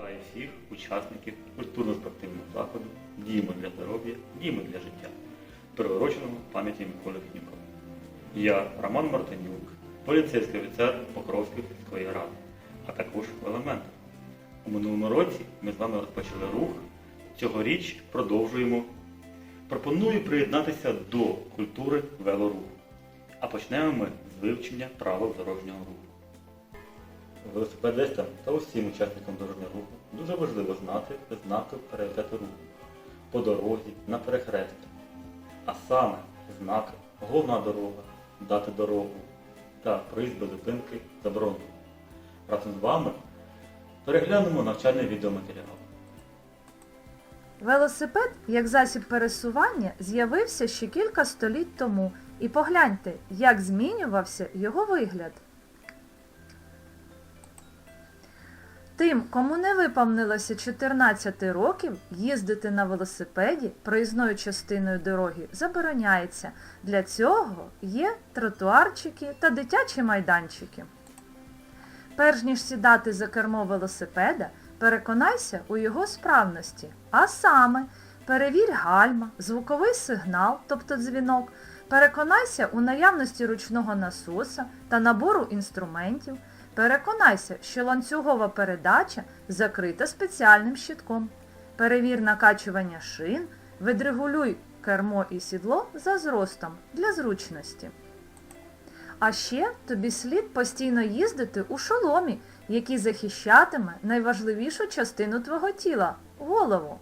закликаю всіх учасників культурно-спортивного заходу діємо для здоров'я, діємо для життя, приуроченого пам'яті Миколи Кнюкова. Я Роман Мартинюк, поліцейський офіцер Покровської сільської ради, а також елемент. У минулому році ми з вами розпочали рух. Цьогоріч продовжуємо. Пропоную приєднатися до культури велоруху. А почнемо ми з вивчення правил дорожнього руху. Велосипедистам та усім учасникам дорожнього руху дуже важливо знати знаки пріоритету руху по дорозі на перехресті, а саме знаки головна дорога, дати дорогу та проїзд без зупинки заборонено. Разом з вами переглянемо навчальний відеоматеріал. Велосипед, як засіб пересування, з'явився ще кілька століть тому. І погляньте, як змінювався його вигляд. Тим, кому не виповнилося 14 років, їздити на велосипеді проїзною частиною дороги забороняється. Для цього є тротуарчики та дитячі майданчики. Перш ніж сідати за кермо велосипеда, переконайся у його справності. А саме, перевір гальма, звуковий сигнал, тобто дзвінок, переконайся у наявності ручного насоса та набору інструментів, переконайся, що ланцюгова передача закрита спеціальним щитком. Перевір накачування шин, відрегулюй кермо і сідло за зростом для зручності. А ще тобі слід постійно їздити у шоломі, який захищатиме найважливішу частину твого тіла голову.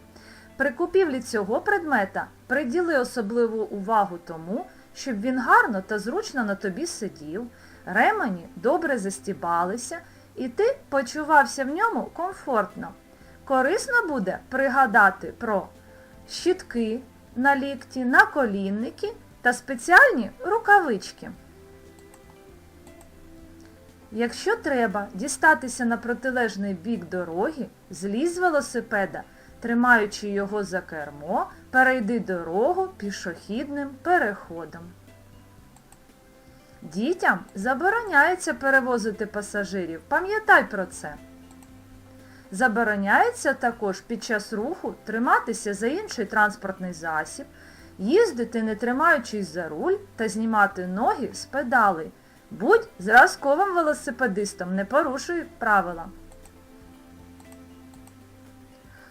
При купівлі цього предмета приділи особливу увагу тому, щоб він гарно та зручно на тобі сидів, ремені добре застібалися, і ти почувався в ньому комфортно. Корисно буде пригадати про щітки на лікті, наколінники та спеціальні рукавички. Якщо треба дістатися на протилежний бік дороги, злізь з велосипеда, тримаючи його за кермо, перейди дорогу пішохідним переходом. Дітям забороняється перевозити пасажирів, пам'ятай про це. Забороняється також під час руху триматися за інший транспортний засіб, їздити не тримаючись за руль та знімати ноги з педалей. Будь зразковим велосипедистом, не порушуй правила.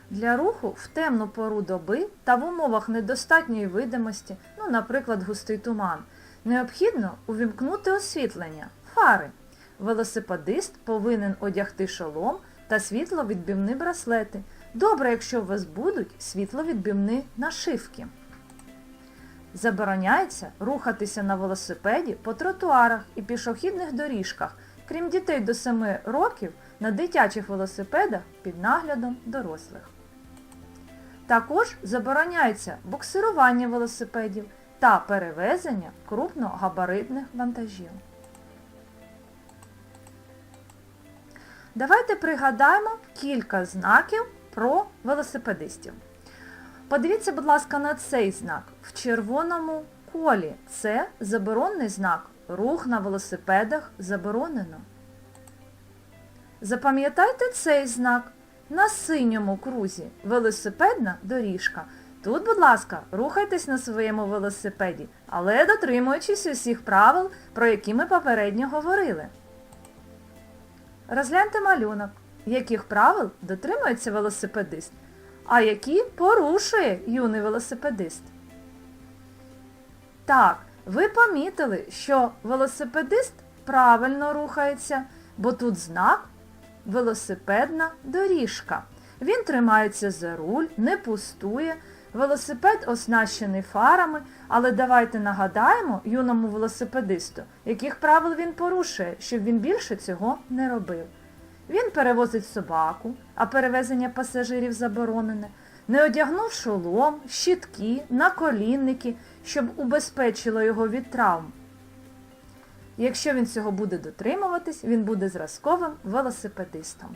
Для руху в темну пору доби та в умовах недостатньої видимості, ну, наприклад, густий туман, необхідно увімкнути освітлення, фари. Велосипедист повинен одягти шолом та світловідбивні браслети. Добре, якщо у вас будуть світловідбивні нашивки. Забороняється рухатися на велосипеді по тротуарах і пішохідних доріжках, крім дітей до 7 років на дитячих велосипедах під наглядом дорослих. Також забороняється буксирування велосипедів та перевезення крупногабаритних вантажів. Давайте пригадаємо кілька знаків про велосипедистів. Подивіться, будь ласка, на цей знак в червоному колі. Це заборонний знак. Рух на велосипедах заборонено. Запам'ятайте цей знак. На синьому крузі велосипедна доріжка. Тут, будь ласка, рухайтесь на своєму велосипеді, але дотримуючись усіх правил, про які ми попередньо говорили. Розгляньте малюнок, яких правил дотримується велосипедист а які порушує юний велосипедист. Так, ви помітили, що велосипедист правильно рухається, бо тут знак велосипедна доріжка. Він тримається за руль, не пустує. Велосипед оснащений фарами, але давайте нагадаємо юному велосипедисту, яких правил він порушує, щоб він більше цього не робив. Він перевозить собаку, а перевезення пасажирів заборонене, не одягнув шолом, щітки, наколінники, щоб убезпечило його від травм. Якщо він цього буде дотримуватись, він буде зразковим велосипедистом.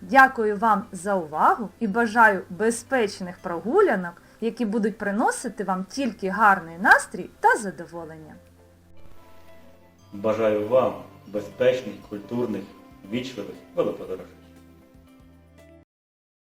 Дякую вам за увагу і бажаю безпечних прогулянок, які будуть приносити вам тільки гарний настрій та задоволення. Бажаю вам безпечних, культурних, вічливих велоподорожей.